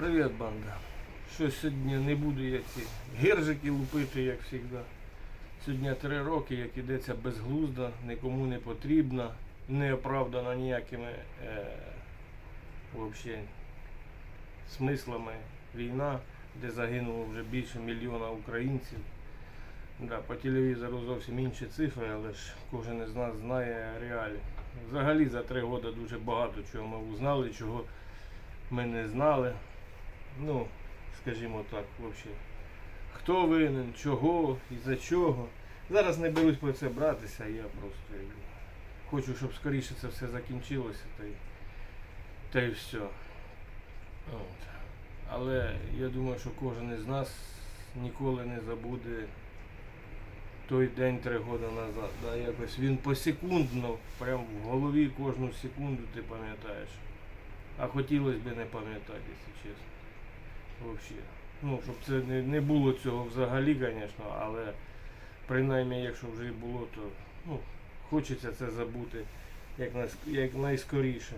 Привіт, банда. Що сьогодні не буду я ці гіржики лупити, як завжди. Сьогодні три роки, як ідеться безглузда, нікому не потрібна, не оправдана ніякими е, вообще, смислами війна, де загинуло вже більше мільйона українців. Да, по телевізору зовсім інші цифри, але ж кожен із нас знає реалії. Взагалі за три роки дуже багато чого ми узнали, чого ми не знали. Ну, скажімо так, взагалі. Хто винен, чого і за чого. Зараз не берусь про це братися, я просто хочу, щоб скоріше це все закінчилося та й, та й все. От. Але я думаю, що кожен із нас ніколи не забуде той день три роки назад. Да, якось він посекундно, прям в голові кожну секунду ти пам'ятаєш. А хотілося б не пам'ятати, якщо чесно. Вообще. Ну, щоб це не, не було цього взагалі, звісно, але принаймні, якщо вже і було, то ну, хочеться це забути як, нас, як найскоріше.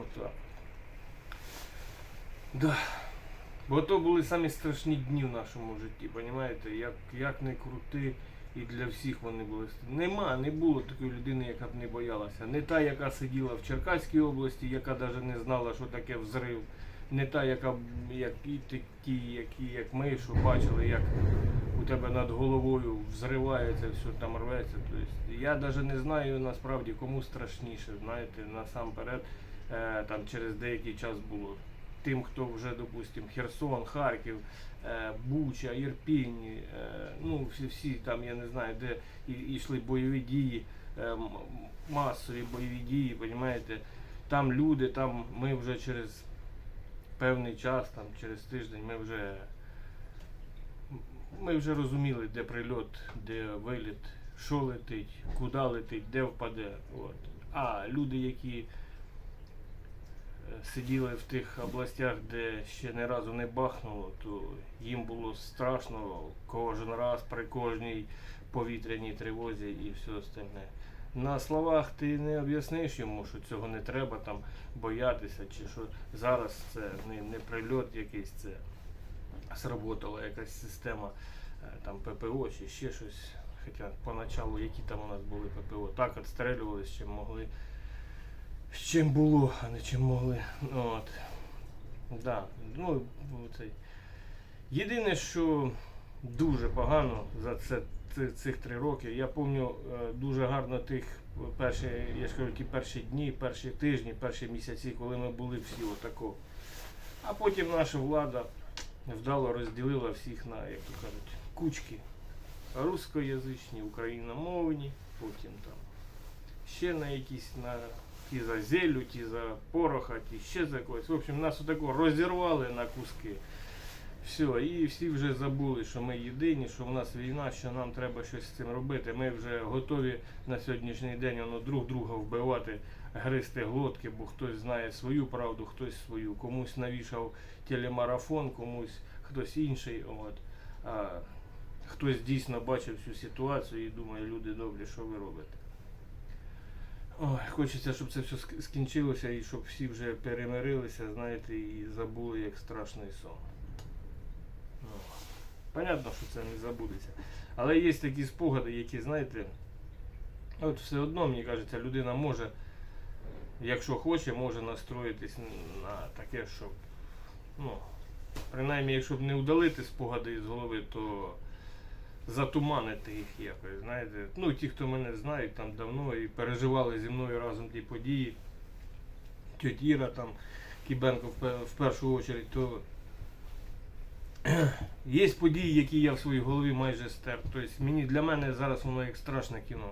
Отак. Да. Бо то були самі страшні дні в нашому житті, розумієте? Як, як не крути, і для всіх вони були. Нема, не було такої людини, яка б не боялася. Не та, яка сиділа в Черкаській області, яка навіть не знала, що таке взрив. Не та, яка як і такі, які, як ми, що бачили, як у тебе над головою взривається, все там рветься. Тобто, я навіть не знаю насправді кому страшніше, знаєте, насамперед е, там через деякий час було. Тим, хто вже, допустим, Херсон, Харків, е, Буча, Ірпінь, е, ну всі, всі там, я не знаю, де і- йшли бойові дії, масові бойові дії, розумієте, там люди, там ми вже через певний час, там через тиждень, ми вже ми вже розуміли, де прильот, де виліт, що летить, куди летить, де впаде. От. А люди, які е, сиділи в тих областях, де ще ні разу не бахнуло, то їм було страшно кожен раз при кожній повітряній тривозі і все остальне. На словах ти не об'ясниш йому, що цього не треба там боятися, чи що зараз це не, не прильот якийсь, це сработала якась система е, там ППО чи ще щось. Хоча поначалу, які там у нас були ППО, так відстрелювали, чим могли. З чим було, а не чим могли. Ну, От. Да. Ну, цей. Єдине, що дуже погано за це, цих три роки. Я пам'ятаю е, дуже гарно тих перші, я ж кажу, ті перші дні, перші тижні, перші місяці, коли ми були всі отако. А потім наша влада вдало розділила всіх на, як то кажуть, кучки. Рускоязичні, україномовні, потім там ще на якісь на ті за зелю, ті за пороха, ті ще за когось. В общем, нас отако розірвали на куски. Все, і всі вже забули, що ми єдині, що в нас війна, що нам треба щось з цим робити. Ми вже готові на сьогоднішній день воно друг друга вбивати, гризти глотки, бо хтось знає свою правду, хтось свою. Комусь навішав телемарафон, комусь хтось інший. От. А хтось дійсно бачив всю ситуацію і думає, люди добрі, що ви робите. Ой, хочеться, щоб це все скінчилося і щоб всі вже перемирилися, знаєте, і забули як страшний сон. Понятно, що це не забудеться. Але є такі спогади, які, знаєте, от все одно, мені кажеться, людина може, якщо хоче, може настроїтись на таке, щоб, ну, принаймні, якщо б не удалити спогади з голови, то затуманити їх якось, знаєте. Ну, ті, хто мене знають там давно і переживали зі мною разом ті події, тьоть Іра там, Кібенко в першу чергу, то є події, які я в своїй голові майже стер. Тобто мені для мене зараз воно як страшне кіно.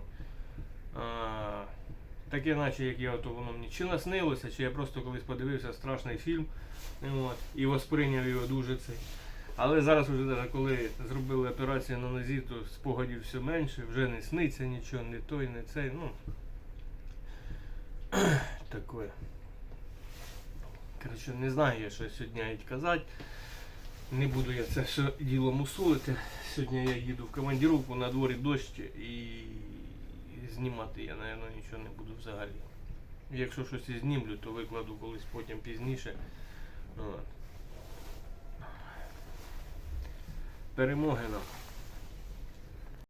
А, таке, наче як я, то воно мені чи наснилося, чи я просто колись подивився страшний фільм от, і восприйняв його дуже цей. Але зараз вже даже коли зробили операцію на нозі, то спогадів все менше, вже не сниться нічого, не той, не цей. Ну таке. Коротше, не знаю я, що сьогодні казати. Не буду я це все діло мусолити. Сьогодні я їду в командировку, на дворі дощ і знімати я, мабуть, нічого не буду взагалі. Якщо щось і знімлю, то викладу колись потім пізніше. От. Перемоги нам.